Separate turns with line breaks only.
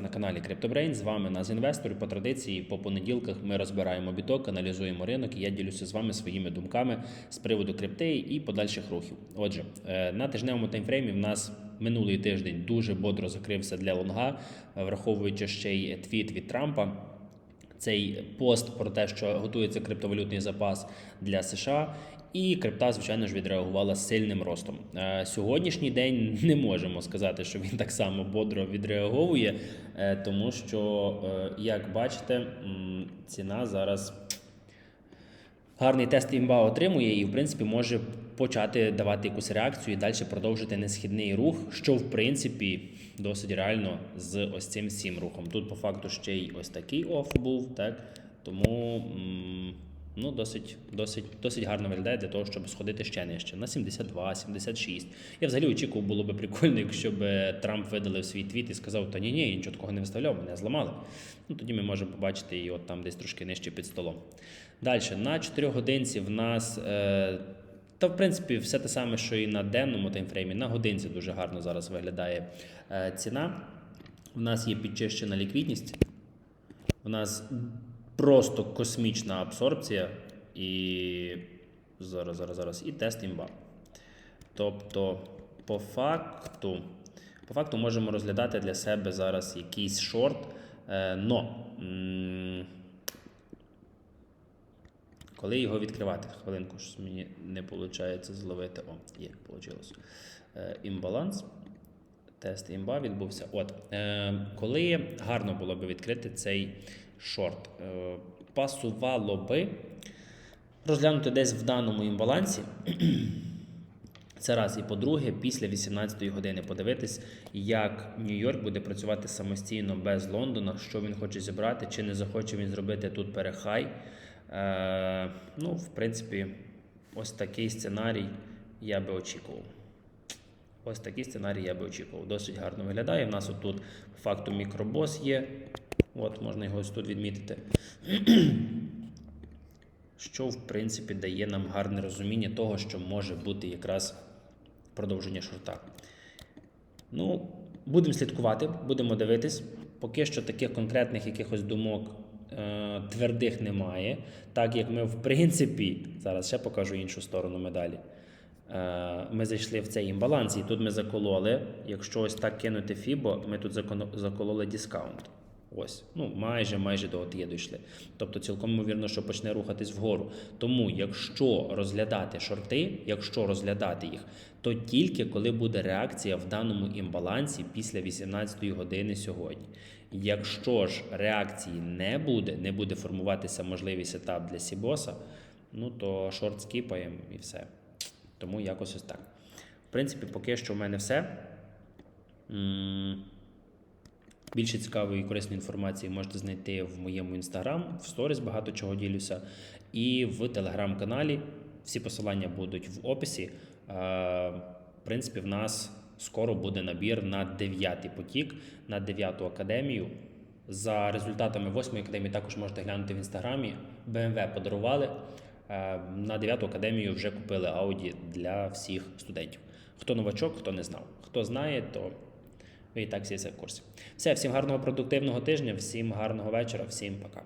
На каналі CryptoBrain з вами нас інвестор. По традиції по понеділках ми розбираємо біток, аналізуємо ринок. і Я ділюся з вами своїми думками з приводу крипти і подальших рухів. Отже, е, на тижневому таймфреймі в нас минулий тиждень дуже бодро закрився для лонга, враховуючи ще й твіт від Трампа. Цей пост про те, що готується криптовалютний запас для США, і крипта, звичайно ж, відреагувала сильним ростом. Е, Сьогоднішній день не можемо сказати, що він так само бодро відреаговує, е, тому що, е, як бачите, ціна зараз гарний тест імба отримує і, в принципі, може почати давати якусь реакцію і далі продовжити несхідний рух, що в принципі досить реально з ось цим всім рухом. Тут по факту ще й ось такий оф був, так тому. Ну, досить, досить, досить гарно виглядає для того, щоб сходити ще нижче на 72, 76. Я взагалі очікував, було би прикольно, якщо б е, Трамп видалив свій твіт і сказав, та ні, ні, я нічого такого не виставляв, мене зламали. Ну тоді ми можемо побачити от там десь трошки нижче під столом. Далі, на 4 годинці в нас. Е, та, в принципі, все те саме, що і на денному таймфреймі. На годинці дуже гарно зараз виглядає е, ціна. У нас є підчищена ліквідність. У нас просто космічна абсорбція і зараз, зараз, зараз, і тест імба. Тобто, по факту, по факту можемо розглядати для себе зараз якийсь шорт. Е, но коли його відкривати? Хвилинку, щось мені не виходить зловити. О, є, вийшло. Е, імбаланс. Тест імба відбувся. От, е, коли гарно було би відкрити цей шорт, е, пасувало би розглянути десь в даному імбалансі. Це раз. І по-друге, після 18-ї години подивитись, як Нью-Йорк буде працювати самостійно без Лондона, що він хоче зібрати, чи не захоче він зробити тут перехай. Е, ну, в принципі, ось такий сценарій я би очікував. Ось такий сценарій я би очікував. Досить гарно виглядає. У нас отут факту мікробос є. От, можна його ось тут відмітити. Що, в принципі, дає нам гарне розуміння того, що може бути якраз продовження шорта. Ну, будемо слідкувати, будемо дивитись. Поки що таких конкретних якихось думок е, твердих немає. Так як ми, в принципі, зараз ще покажу іншу сторону медалі. Е, ми зайшли в цей імбаланс, і тут ми закололи. Якщо ось так кинути Фібо, ми тут закололи дискаунт. Ось, ну майже майже до от є дійшли. Тобто цілком ймовірно, що почне рухатись вгору. Тому, якщо розглядати шорти, якщо розглядати їх, то тільки коли буде реакція в даному імбалансі після 18 години сьогодні. Якщо ж реакції не буде, не буде формуватися можливий сетап для Сібоса, ну то шорт скіпаємо і все. Тому якось ось так. В принципі, поки що в мене все. Більше цікавої і корисної інформації можете знайти в моєму інстаграм, в сторіс багато чого ділюся, і в телеграм-каналі. Всі посилання будуть в описі. Е, В принципі, в нас скоро буде набір на 9 потік, на 9 академію. За результатами 8 академії також можете глянути в інстаграмі. BMW подарували. Е, На 9 академію вже купили Audi для всіх студентів. Хто новачок, хто не знав. Хто знає, то ви і так всі це в курсі. Все, всім гарного продуктивного тижня, всім гарного вечора, всім пока.